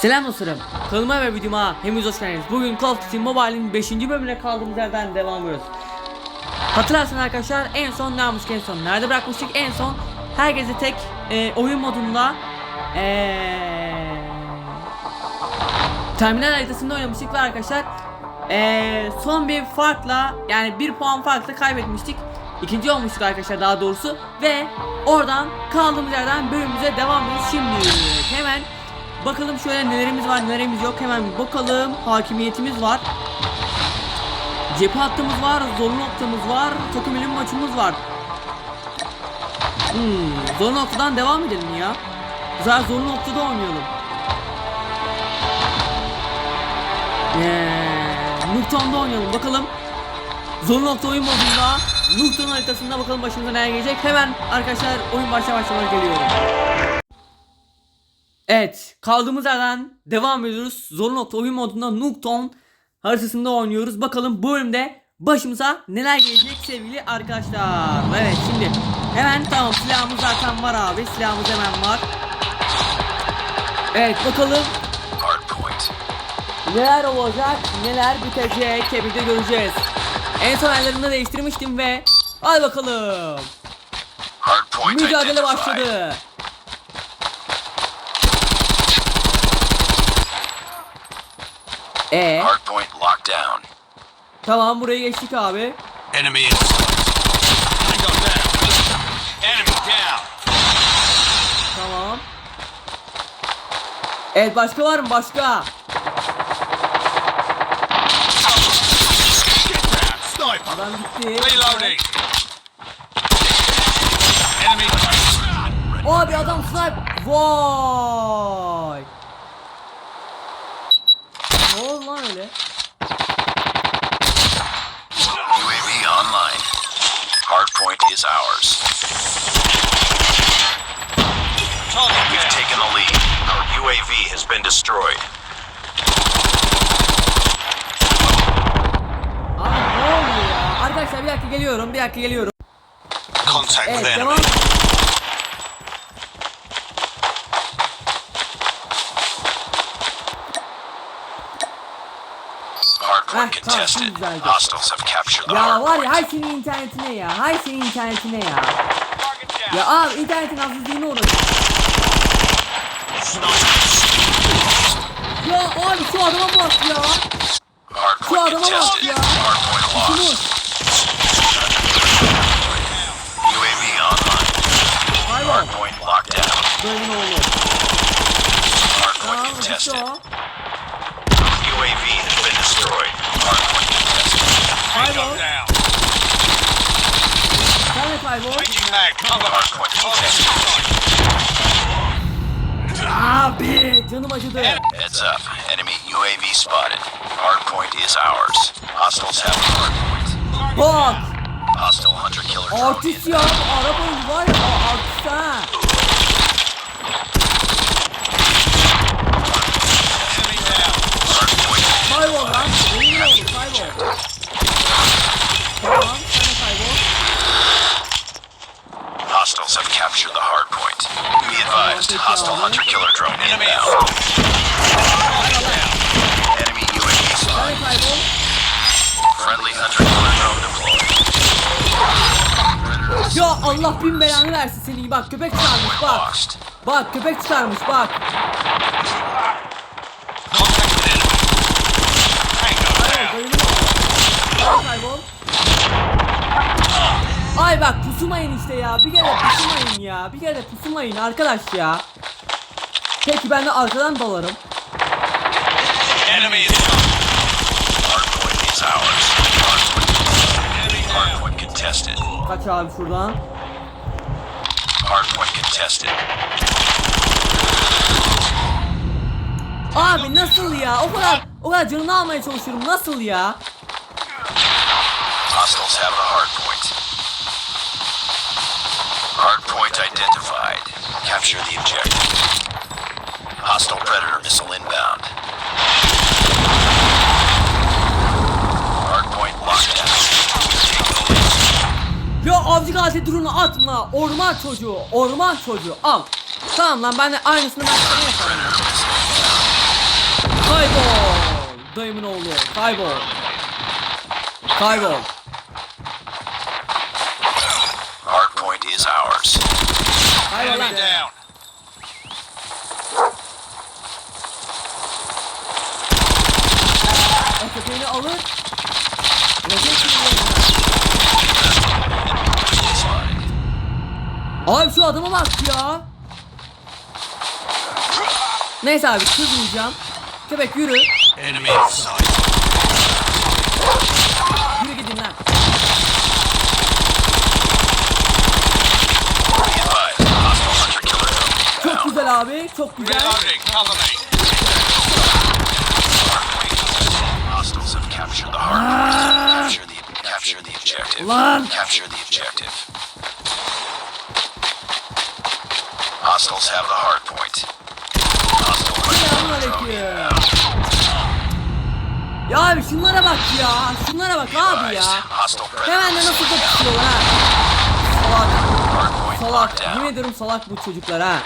Selam dostlarım. Kanalıma ve videoma hepiniz hoş geldiniz. Bugün Call of Duty Mobile'in 5. bölümüne kaldığımız yerden devam ediyoruz. Hatırlarsanız arkadaşlar en son ne yapmıştık en son? Nerede bırakmıştık? En son herkese tek e, oyun modunda e, terminal haritasında oynamıştık ve arkadaşlar e, son bir farkla yani bir puan farkla kaybetmiştik. İkinci olmuştuk arkadaşlar daha doğrusu ve oradan kaldığımız yerden bölümümüze devam ediyoruz şimdi. Hemen bakalım şöyle nelerimiz var nelerimiz yok hemen bir bakalım. Hakimiyetimiz var. Cephe hattımız var, zorlu noktamız var, takım ilim maçımız var. Hmm, zorlu noktadan devam edelim ya. Sefer zorlu noktada oynayalım. Eee, Nukton'da oynayalım bakalım. Zorlu nokta oyun modunda Nukton haritasında bakalım başımıza neler gelecek. Hemen arkadaşlar oyun başla başlamaya geliyorum. Evet kaldığımız yerden devam ediyoruz. Zorlu nokta oyun modunda Nukton haritasında oynuyoruz. Bakalım bu bölümde başımıza neler gelecek sevgili arkadaşlar. Evet şimdi hemen tamam silahımız zaten var abi. Silahımız hemen var. Evet bakalım neler olacak, neler bitecek hep birlikte göreceğiz. En son aylarında değiştirmiştim ve hadi bakalım. Mücadele başladı. E Hardpoint locked down. tamam buraya geçtik abi. Enemy in sight. Tango down. Enemy down. Tamam. Evet başka var mı başka? Sniper. Adam gitti. Reloading. Enemy. Abi adam snipe. Vay. Ne oldu lan öyle? UAV online. Hardpoint is ours. We've taken the lead. Our UAV has been destroyed. Abi ne oluyor ya? Arkadaşlar bir dakika geliyorum. Bir dakika geliyorum. Contact Evet with devam. enemy. Hardpoint tamam, şimdi the Ya var ya hay senin internetine ya. Hay senin internetine ya. Ya abi internetin hafızlığına uğraş. Ya abi şu adama bak ya. Şu adama bak ya. Online. Hayvan. Böyle ne olur? Tamam gitti o. UAV Heads up. Enemy UAV spotted. Hardpoint is ours. Hostiles have hardpoint. Bak. Hostile hunter killer drone. Artist ya. Arabayı var ya. Artist ha. Ya Allah bin belanı versin seni. Bak köpek çıkarmış bak. Bak köpek çıkarmış bak. Kaybol. Ay bak pusumayın işte ya. Bir kere pusumayın ya. Bir kere pusumayın arkadaş ya. Peki ben de arkadan dalarım. Enemy is Hardpoint is ours. Hardpoint. Hardpoint contested. Kaç abi şuradan. Hardpoint contested. Abi nasıl ya? O kadar o kadar canını almaya çalışıyorum. Nasıl ya? Hostiles have the hardpoint. Hardpoint identified. Capture the objective. Hostile predator missile inbound. Hardpoint locked down. Take the lead. Ya avcı gazete drone'u atma. Orman çocuğu. Orman çocuğu. Al. Tamam lan ben de aynısını ben sana yaparım. Kaybol. Dayımın oğlu. Kaybol. Kaybol. Hardpoint is ours. Kaybol lan. Enemy down. O köpeğini alır. Roket yiyor. Abi şu adama bak ya. Neyse abi kızmayacağım. Köpek yürü. Enemy in sight. Yürü gidin lan. Çok güzel abi. Çok güzel. cover me. Hostiles have captured the hardpoint. Capture the capture the objective. Lan. Capture the objective. Hostiles have the hardpoint. Hostile hunter Selamünaleyküm. Ya abi şunlara bak ya. Şunlara bak abi ya. Hemen de nasıl kapışıyorlar ha. Salak. Salak. Yemin ediyorum salak bu çocuklar ha.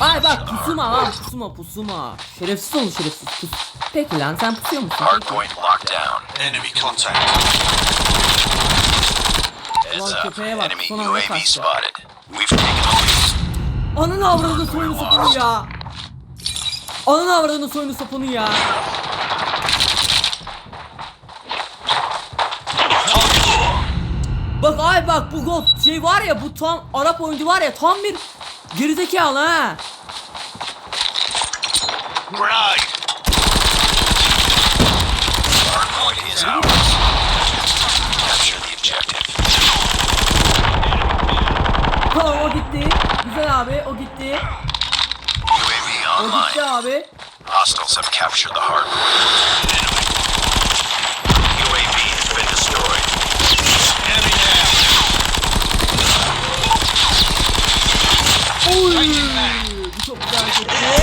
Ay bak pusuma lan pusuma pusuma. Şerefsiz olun şerefsiz pus. Peki lan sen pusuyor musun? Hardpoint locked down. Enemy contact. Up. köpeğe bak, son anda kaçtı. Anın avradını soyunu sapını ya. Anın avradını soyunu sapını ya. Bak ay bak bu gol şey var ya bu tam Arap oyuncu var ya tam bir gerizekalı ha. Objective. Tamam o gitti. Güzel abi o gitti. O gitti abi. Hostiles have captured the hardpoint. UAV has been destroyed. Enemy down. Oy! Bu çok güzel hareketti.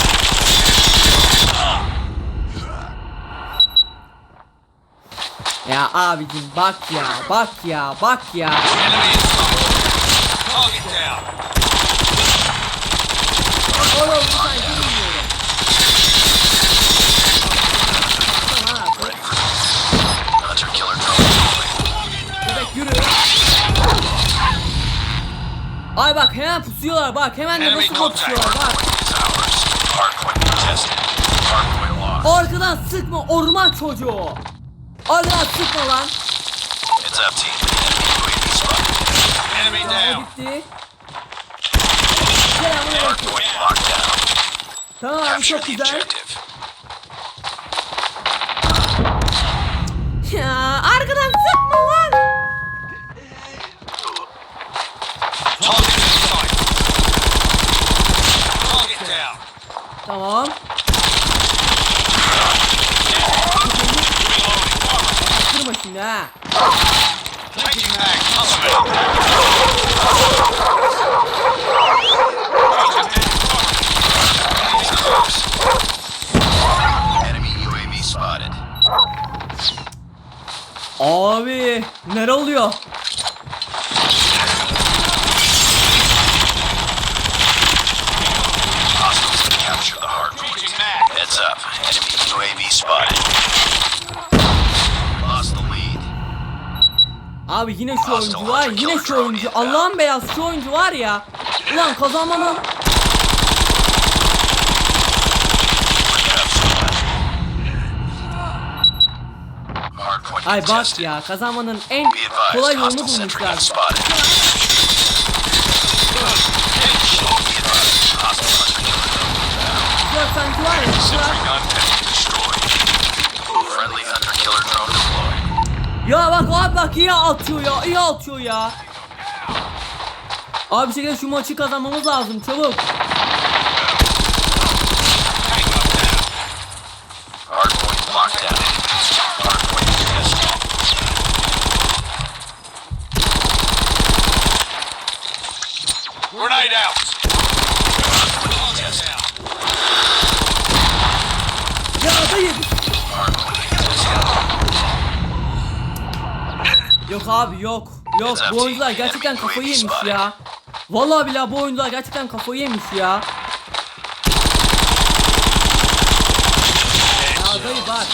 Ya abicim bak ya bak ya bak ya. Oğlum sanki yürü. Ay bak hemen pusuyorlar bak hemen de nasıl kapışıyorlar bak. Arkadan sıkma orman çocuğu. Arkadan sıkma lan. Tamam o gitti. Selamünaleyküm. Tamam çok güzel. UAV spotted. Lost the lead. Abi yine şu oyuncu var yine şu oyuncu Allah'ın belası şu oyuncu var ya Ulan kazanmanın Ay bak ya kazanmanın en kolay yolunu bulmuşlar bak iyi atıyor ya iyi atıyor ya. Abi bir şu maçı kazanmamız lazım çabuk Hardpoint locked down. Hardpoint contested. Grenade out. Hardpoint contested. Ya dayı Hardpoint contested. Yok abi yok Yok bu oyuncular gerçekten kafayı yemiş ya Vallahi billahi bu oyuncular gerçekten kafayı yemiş ya. Ya dayı bak.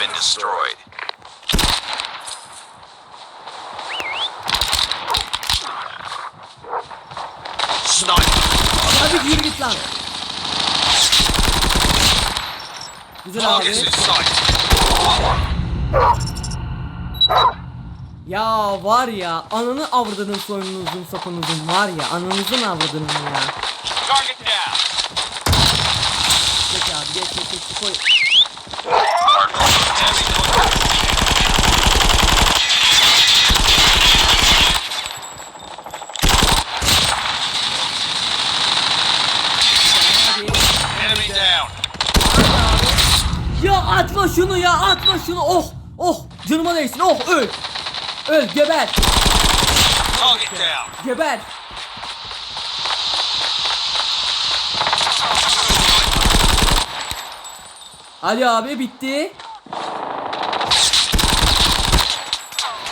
Been destroyed. Hadi yürü git lan. Güzel abi. Ya var ya ananı avradının soyunuzun sapınızın var ya ananızın avradının ya. Geç abi geç geç geç koy. Hardpoint contested. Hadi. Enemy down. Ya atma şunu ya atma şunu oh oh canıma değsin oh öl. Öl geber geber. Ali abi bitti.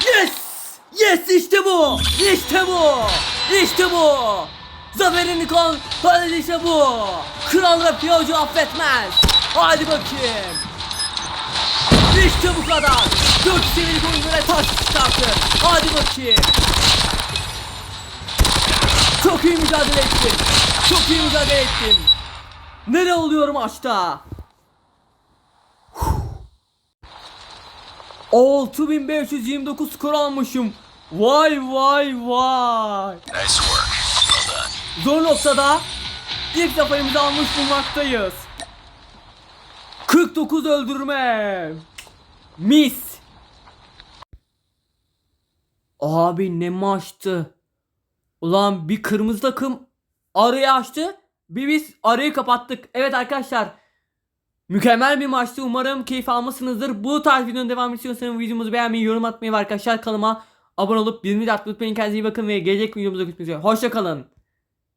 Yes! Yes işte bu! İşte bu! İşte bu! Zaferin kon işte bu! Kral ve piyocu affetmez! Hadi bakayım! İşte bu kadar! Dört seviyelik oyunculara taş çıkartır! Hadi bakayım! Çok iyi mücadele ettim! Çok iyi mücadele ettim! Nere oluyor maçta? 6529 skor almışım. Vay vay vay. Nice work. Well done. Zor noktada ilk zaferimizi almış bulmaktayız. 49 öldürme. Mis. Abi ne maçtı. Ulan bir kırmızı takım arayı açtı. Bir biz arayı kapattık. Evet arkadaşlar. Mükemmel bir maçtı. Umarım keyif almışsınızdır. Bu tarz videonun devamı istiyorsanız videomuzu beğenmeyi, yorum atmayı ve arkadaşlar kanalıma abone olup bildirimleri atmayı unutmayın. Kendinize iyi bakın ve gelecek videomuzda görüşmek üzere. Hoşçakalın.